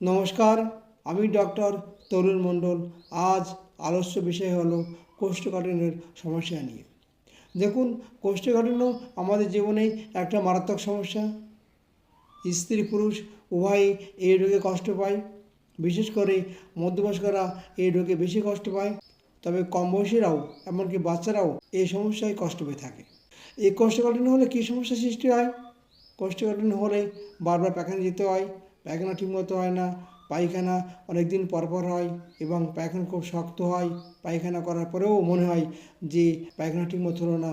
নমস্কার, আমি ডক্টর তরুণ মণ্ডল। আজ আলোচ্য বিষয় হলো কোষ্ঠকাঠিন্যের সমস্যা নিয়ে। দেখুন, কোষ্ঠকাঠিন্য আমাদের জীবনে একটা মারাত্মক সমস্যা। স্ত্রী পুরুষ উভয়ই এই রোগে কষ্ট পায়। বিশেষ করে মধ্যবয়স্করা এই রোগে বেশি কষ্ট পায়। তবে কম বয়সীরাও, এমনকি বাচ্চারাও এই সমস্যায় কষ্ট পেয়ে থাকে। এই কোষ্ঠকাঠিন্য হলে কী সমস্যা সৃষ্টি হয়? কোষ্ঠকাঠিন্য হলে বারবার পায়খানা যেতে হয় পায়খানা ঠিকমতো হয় না, পায়খানা অনেক দিন পর পর হয় এবং পায়খানা খুব শক্ত হয়। পায়খানা করার পরেও মনে হয় যে পায়খানা ঠিকমতো হলো না,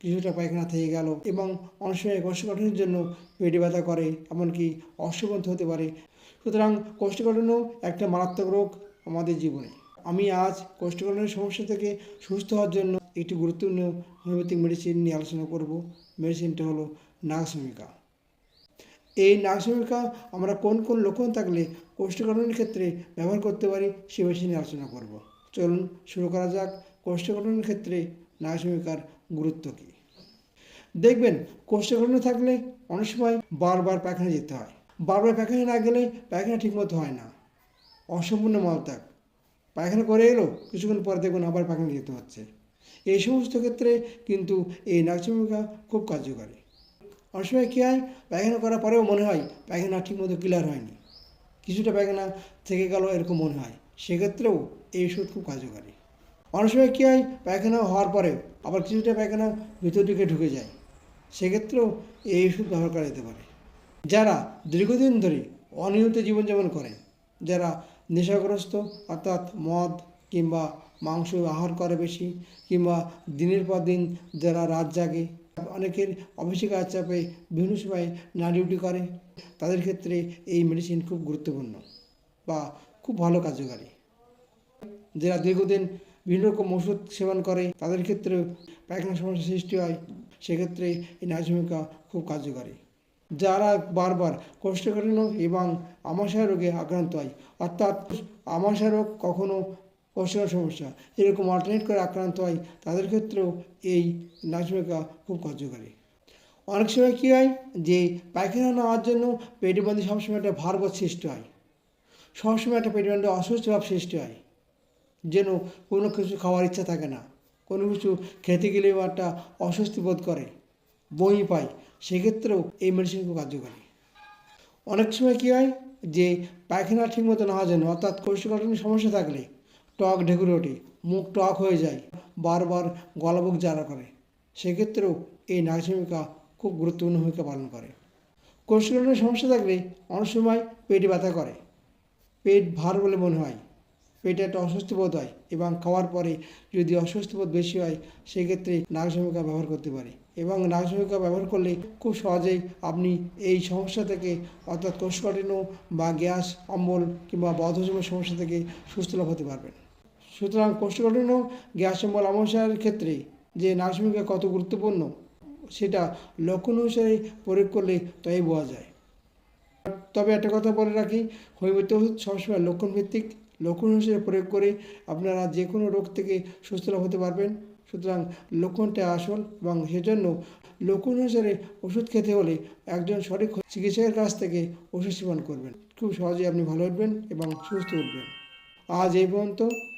কিছুটা পায়খানা থেকে গেল এবং অনেক সময় কোষ্ঠকাঠিন্যের জন্য পেটে ব্যথা করে, এমনকি অশ্ববন্ত হতে পারে। সুতরাং কোষ্ঠকাঠিন্য একটা মারাত্মক রোগ আমাদের জীবনে। আমি আজ কোষ্ঠকাঠিন্যের সমস্যা থেকে সুস্থ হওয়ার জন্য একটি গুরুত্বপূর্ণ হোমিওপ্যাথিক মেডিসিন নিয়ে আলোচনা করব। মেডিসিনটা হলো নাগসমিকা। এই নাগসমিকা আমরা কোন কোন লক্ষণ থাকলে কোষ্ঠকাঠিন্যের ক্ষেত্রে ব্যবহার করতে পারি, সে বিষয়ে নিয়ে আলোচনা করব। চলুন শুরু করা যাক, কোষ্ঠকাঠিন্যের ক্ষেত্রে নাগসমিকার গুরুত্ব কী? দেখবেন, কোষ্ঠকাঠিন্য থাকলে অনেক সময় বারবার পায়খানা যেতে হয়। বারবার পায়খানা না গেলে পায়খানা ঠিকমতো হয় না। অসম্পূর্ণ মলত্যাগ। পায়খানা করে এলো, কিছুক্ষণ পরে দেখুন আবার পায়খানা যেতে হচ্ছে। এই সমস্ত ক্ষেত্রে কিন্তু এই নাগচমিকা খুব কার্যকারী। অনেক সময় কী হয়? পায়খানা করার পরেও মনে হয় পায়খানা ঠিকমতো ক্লিয়ার হয়নি। কিছুটা পায়খানা থেকে গেল এরকম মনে হয়। সেক্ষেত্রেও এই ওষুধ খুব কার্যকারী। অনেক সময় কী হয়? পায়খানা হওয়ার পরে আবার কিছুটা পায়খানা ভিতর দিকে ঢুকে যায়। সেক্ষেত্রেও এই ওষুধ ব্যবহার করা যেতে পারে। যারা দীর্ঘদিন ধরে অনিয়মিত জীবনযাপন করে, যারা নেশাগ্রস্ত, অর্থাৎ মদ কিংবা মাংস আহার করে বেশি, কিংবা দিনের পর দিন যারা রাত জাগে অনেকের অফিসে চাপে বিভিন্ন সময় না ডিউটি করে। তাদের ক্ষেত্রে এই মেডিসিন খুব গুরুত্বপূর্ণ বা খুব ভালো কার্যকারী। যারা দীর্ঘদিন বিভিন্ন রকম ওষুধ সেবন করে, তাদের ক্ষেত্রে পায়খানা সমস্যা সৃষ্টি হয়। সেক্ষেত্রে এই নাইজমিকা খুব কার্যকারী। যারা বারবার কোষ্ঠকাঠিন্য এবং আমাশয় রোগে আক্রান্ত হয়, অর্থাৎ আমাশয় রোগ কখনো কোষ্ঠকার সমস্যা। এরকম অল্টারনেট করে আক্রান্ত হয়, তাদের ক্ষেত্রেও এই নাইজমিকা খুব কার্যকারী। অনেক সময় কী হয় যে, পায়খানা নেওয়ার জন্য পেটে বন্ধে সবসময় একটা ভারবোধ সৃষ্টি হয়। সবসময় একটা পেটে বন্ধে অস্বস্তি ভাব সৃষ্টি হয়। যেন কোনো কিছু খাওয়ার ইচ্ছা থাকে না। কোনো কিছু খেতে গেলেও একটা অস্বস্তি বোধ করে বই পায়, সেক্ষেত্রেও এই মেডিসিন খুব কার্যকারী। অনেক সময় কী হয় যে, পায়খানা ঠিকমতো না হওয়ার জন্য অর্থাৎ কোষ্ঠকাঠিন্য সমস্যা থাকলে টক ঢেকুরে ওঠে, মুখ টক হয়ে যায়, বারবার গলা বুক জ্বালা করে। সেক্ষেত্রেও এই নাগসমিকা খুব গুরুত্বপূর্ণ ভূমিকা পালন করে। কোষ্ঠকাঠিন্যের সমস্যা থাকলে অনেক সময় পেটে ব্যথা করে। পেট ভার বলে মনে হয়। পেটে একটা অস্বস্তি বোধ হয় এবং খাওয়ার পরে যদি অস্বস্তি বোধ বেশি হয়, সেক্ষেত্রে নাগসমিকা ব্যবহার করতে পারে। এবং নাগসমিকা ব্যবহার করলে খুব সহজেই আপনি এই সমস্যা থেকে, অর্থাৎ কোষ্ঠকাঠিন্য বা গ্যাস, অম্বল কিংবা বদহজমের সমস্যা থেকে সুস্থ লাভ হতে পারবেন। সুতরাং কোষ্ঠকাঠিন্য গ্যাস অম্বল আমাশয়ের ক্ষেত্রে যে নাগসমিকা কত গুরুত্বপূর্ণ, সেটা লক্ষণ অনুসারে প্রয়োগ করলে তাই বোঝা যায়। তবে একটা কথা বলে রাখি, হোমিওপ্যাথি ওষুধ সবসময় লক্ষণ ভিত্তিক লক্ষণ অনুসারে প্রয়োগ করে আপনারা যে কোনো রোগ থেকে সুস্থ লাভ হতে পারবেন। সুতরাং লক্ষণটা আসল এবং সেজন্য লক্ষণ অনুসারে ওষুধ খেতে হলে একজন সঠিক চিকিৎসকের কাছ থেকে ওষুধ সেবন করবেন। খুব সহজেই আপনি ভালো উঠবেন এবং সুস্থ উঠবেন। আজ এই পর্যন্ত।